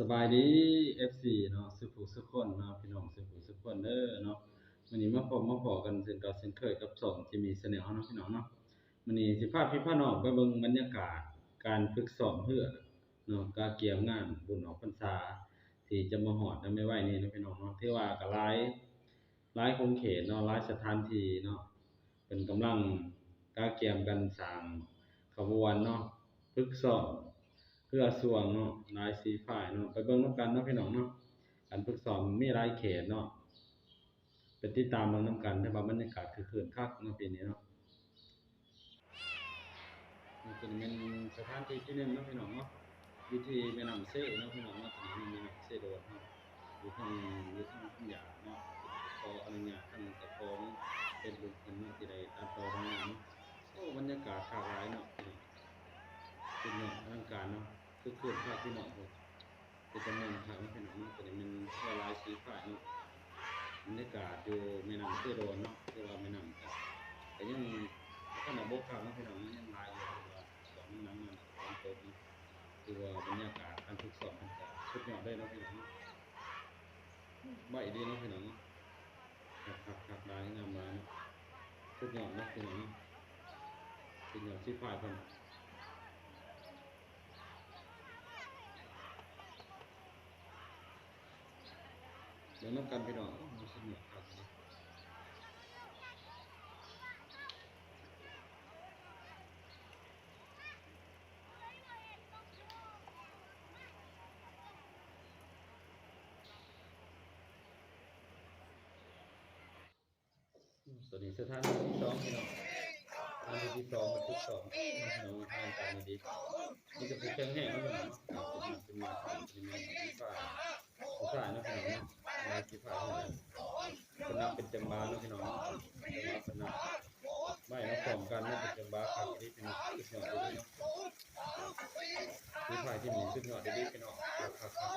สบายดี FC เนาะสุผู้สุกคนเนาะพี่น้องสุผู้สุกคนเด้อเนาะมื้อนี้มาพบมาพอกันเช่นเก่าเช่นเคยกับสองที่มีเสนอเนาะพี่น้องเนาะมื้อนี้สิพาพี่พาน้องไปเบิ่งบรรยากาศการฝึกซ้อมเรือเนาะการเกี่ยวงานบุญออกพรรษาที่จะมาฮอดในไม่ไหวนี้เนาะพี่น้องเนาะที่ว่าก็หลายหลายคงเขตเนาะหลายสถานที่เนาะเพิ่นกำลังการเกี่ยมกันสร้างขบวนเนาะฝึกซ้อม พื่อส่วงเนาะลายสีฝ่ายเนาะไปเบิ่งน้ำกันเนาะพี่น้องเนาะการฝึกซ้อมมีหลายเขตเนาะไปติดตามเบิ่งนำกันแต่ว่าบรรยากาศคือคืนคักเนาะปีนี้เนาะนี่ก็เป็นสถานที่ที่หนึงเนาะพี่น้องเนาะอยู่ที่แม่น้ำเซเนาะพี่น้องเนาะตรงนี้แม่น้ำเซโดนเนาะอยู่ทางอยู่ทางทุ่งหญ้าเนาะขออนุญาตทางเจ้าของเป็นบุญเพิ่นเนาะที่ได้ตัดต่อตรงนี้นโอ้บรรยากาศคักหลายเนาะเป็นเนาะอลังการเนาะ คือคืนภาคพี่น้องเลยเป็นจำนวนทางพี่น้องเนาะแต่นี่มันเสื้อลายสีฟ้าเนาะบรรยากาศอยู่แม่น้ำเสื้อโดนเนาะคือว่าแม่น้ำแต่แต่ยังขนาดบกข้างเนาะพี่น้องยังลายอยู่คือว่าสองน้ำมันสองต๊ะเนาะคือว่าบรรยากาศการฝึกซ้อมมันจะสุดยอดได้เนาะพี่น้องใบดีเนาะพี่น้องเนาะขักขักขักลายงามลายสุดยอดเนาะพี่น้องเนาะสุดยอดสีฟ้าเพิ่น ดี๋ยวน้ำกันพี่น้องมันสนุกครับสวัสดีสถานที่ที่สองพี่น้องสถานที่ที่สองมาทุกสองพี่น้องทางการดีๆนี่จะเป็นเครื่องแห้งนะพี่น้องเป็นมาเป็นมาเป็นมาที่ฝ่ายผู้ฝ่ายนะพี่น้องเนะมาที่ฝ่ายเท่านั้นเป็นนับเป็นจังบาเนาะพี่น้องจังบาเป็นนับไม่นะพร้อมกันนะเป็นจังบาครั้งนี้เป็นสุดยอดเลยเนาะที่ฝ่ายที่มีสุดยอดดีๆพี่น้องครับครับครับ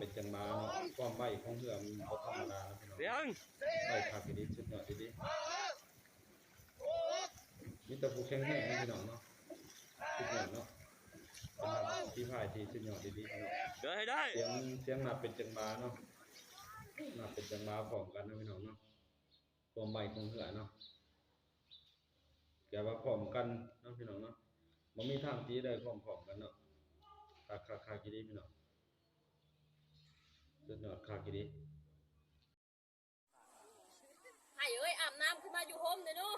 เป็นจังบาเนาะความใบของเรือมันบ่ธรรมดาพี่น้องเสียงใช่ครับดีสุดยอดดีมีแตะผูแข็งแห้งนะพี่น้องเนาะสุดยอดเนาะที่พายที่สุดยอดดีๆพี่น้อง เดินให้ได้ เสียงเสียงนับเป็นจังบาเนาะนับเป็นจังบาพร้อมกันนะพี่น้องเนาะความใหม่ของเหือเนาะแกว่าพร้อมกันเนาะพี่น้องเนาะบ่มีทางที่ได้พร้อมๆกันเนาะคักคักคักดีพี่น้องสุดยอดคักดีไอ้เอ้ยอาบน้ำขึ้นมาอยู่โฮมเดี๋ยวนู้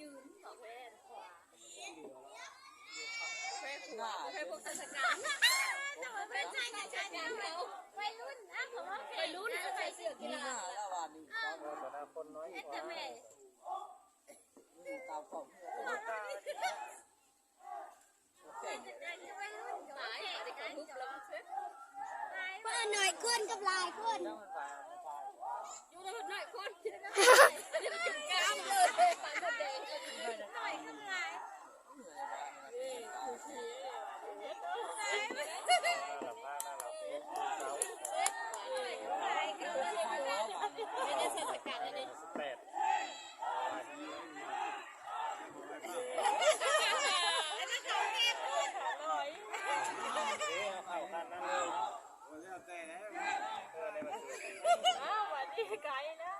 ยืนสองแว่นขวาแว่นขวาแว่นพวกราชการแต่ว่าเป็นชายกับชายกันเราวัยรุ่นนะผมว่าวัยรุ่นก็ใส่เสื้อกีฬาเอ๊ะแต่แม่หายไปกันทุกลมเช็ดเพื่อนหน่อยขึ้นกับลายขึ้นอยู่ในหน่อยคนจะจุดกล้ามเลยปานแดง หน่อยขึ้นลาย ไม่ได้เทศกาลเลย แปด อ้า